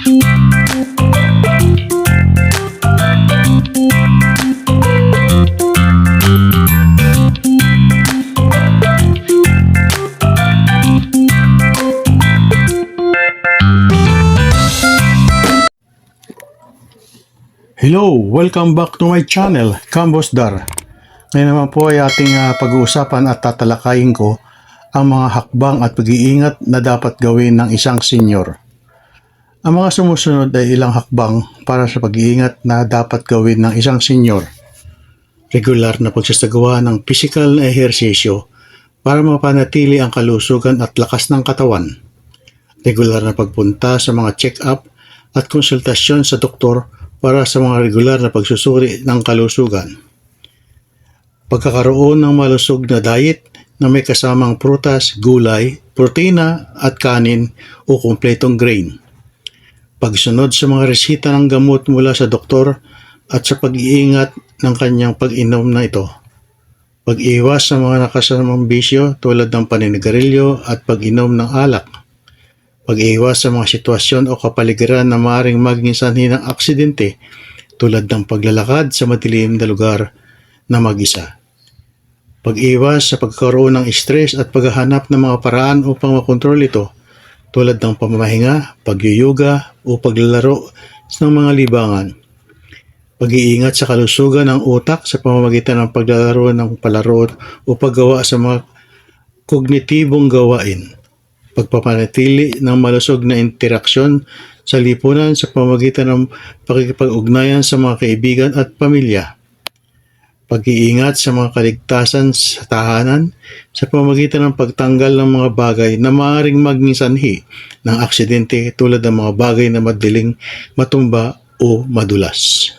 Hello! Welcome back to my channel, Cambos Dar. Ngayon naman po ay ating ah, pag-uusapan at tatalakayin ko ang mga hakbang at pag-iingat na dapat gawin ng isang senior. Ang mga sumusunod ay ilang hakbang para sa pag-iingat na dapat gawin ng isang senior. Regular na pagsasagawa ng physical na ehersisyo para mapanatili ang kalusugan at lakas ng katawan. Regular na pagpunta sa mga check-up at konsultasyon sa doktor para sa mga regular na pagsusuri ng kalusugan. Pagkakaroon ng malusog na diet na may kasamang prutas, gulay, protina at kanin o kumpletong grain. Pagsunod sa mga resita ng gamot mula sa doktor at sa pag-iingat ng kanyang pag-inom na ito. Pag-iwas sa mga nakasamang bisyo tulad ng paninigarilyo at pag-inom ng alak pag-iwas sa mga sitwasyon o kapaligiran na maaaring maging sanhi ng aksidente tulad ng paglalakad sa madilim na lugar na mag-isa. Pag-iwas sa pagkaroon ng stress at paghahanap ng mga paraan upang makontrol ito tulad ng pamamahinga, pagyuyuga o paglalaro ng mga libangan. Pag-iingat sa kalusugan ng utak sa pamamagitan ng paglalaro ng palaro o paggawa sa mga kognitibong gawain pagpapanatili ng malusog na interaksyon sa lipunan sa pamagitan ng pakikipag-ugnayan sa mga kaibigan at pamilya. Pag-iingat sa mga kaligtasan sa tahanan sa pamagitan ng pagtanggal ng mga bagay na maaaring maging sanhi ng aksidente tulad ng mga bagay na madaling matumba o madulas.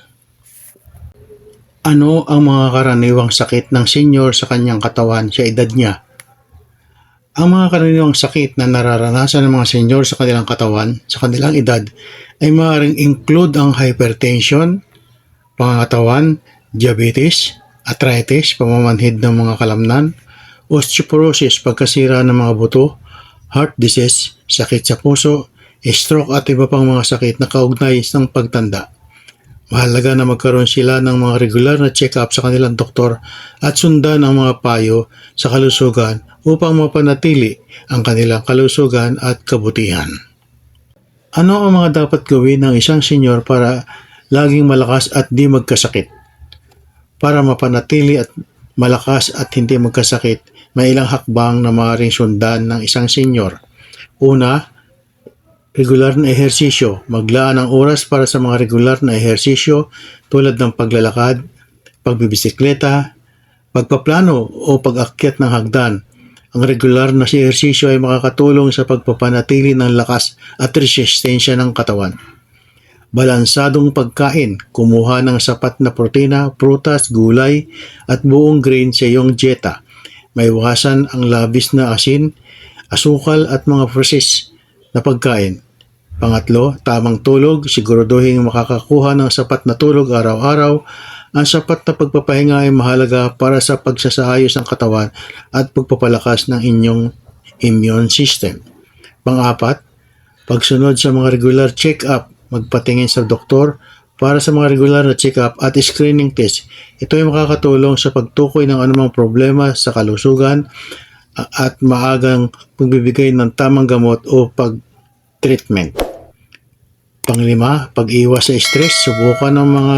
Ano ang mga karaniwang sakit ng senior sa kanyang katawan sa edad niya? Ang mga karaniwang sakit na nararanasan ng mga senior sa kanilang katawan sa kanilang edad ay maaaring include ang hypertension, pangangatawan, diabetes, arthritis, pamamanhid ng mga kalamnan, osteoporosis, pagkasira ng mga buto, heart disease, sakit sa puso, stroke at iba pang mga sakit na kaugnay ng pagtanda. Mahalaga na magkaroon sila ng mga regular na check-up sa kanilang doktor at sundan ang mga payo sa kalusugan upang mapanatili ang kanilang kalusugan at kabutihan. Ano ang mga dapat gawin ng isang senyor para laging malakas at di magkasakit? Para mapanatili at malakas at hindi magkasakit, may ilang hakbang na maaaring sundan ng isang senyor. Una, regular na ehersisyo. Maglaan ng oras para sa mga regular na ehersisyo tulad ng paglalakad, pagbibisikleta, pagpaplano o pag-akyat ng hagdan. Ang regular na ehersisyo ay makakatulong sa pagpapanatili ng lakas at resistensya ng katawan. Balansadong pagkain, kumuha ng sapat na protina, prutas, gulay at buong grain sa iyong dieta. May iwasan ang labis na asin, asukal at mga processed na pagkain. Pangatlo, tamang tulog, siguraduhin makakakuha ng sapat na tulog araw-araw. Ang sapat na pagpapahinga ay mahalaga para sa pagsasaayos ng katawan at pagpapalakas ng inyong immune system. Pangapat, pagsunod sa mga regular check-up, magpatingin sa doktor para sa mga regular na check-up at screening test. Ito ay makakatulong sa pagtukoy ng anumang problema sa kalusugan at maagang pagbibigay ng tamang gamot o pag-treatment. Panglima, pag-iwas sa stress, subukan ng mga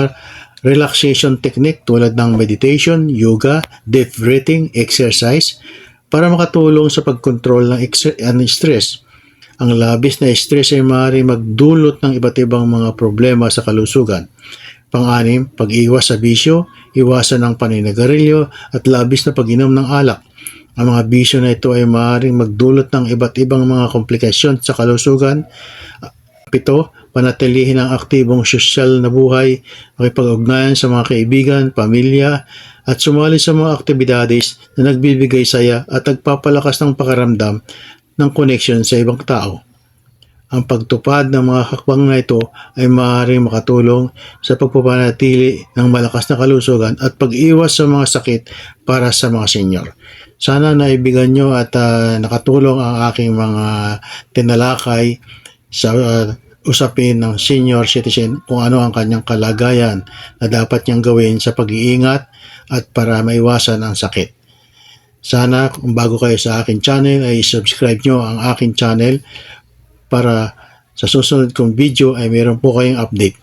relaxation technique tulad ng meditation, yoga, deep breathing, exercise para makatulong sa pagkontrol ng ng stress. Ang labis na stress ay maaari magdulot ng iba't ibang mga problema sa kalusugan. Pang-anim, pag-iwas sa bisyo, iwasan ng paninagarilyo at labis na pag-inom ng alak. Ang mga bisyo na ito ay maaaring magdulot ng iba't ibang mga komplikasyon sa kalusugan. Pito, panatilihin ang aktibong sosyal na buhay, makipag-ugnayan sa mga kaibigan, pamilya, at sumali sa mga aktibidades na nagbibigay saya at nagpapalakas ng pakaramdam ng connection sa ibang tao. Ang pagtupad ng mga hakbang na ito ay maaaring makatulong sa pagpapanatili ng malakas na kalusugan at pag-iwas sa mga sakit para sa mga senior. Sana naibigan nyo at uh, nakatulong ang aking mga tinalakay sa uh, usapin ng senior citizen kung ano ang kanyang kalagayan na dapat niyang gawin sa pag-iingat at para maiwasan ang sakit. Sana kung bago kayo sa akin channel ay subscribe nyo ang akin channel para sa susunod kong video ay meron po kayong update.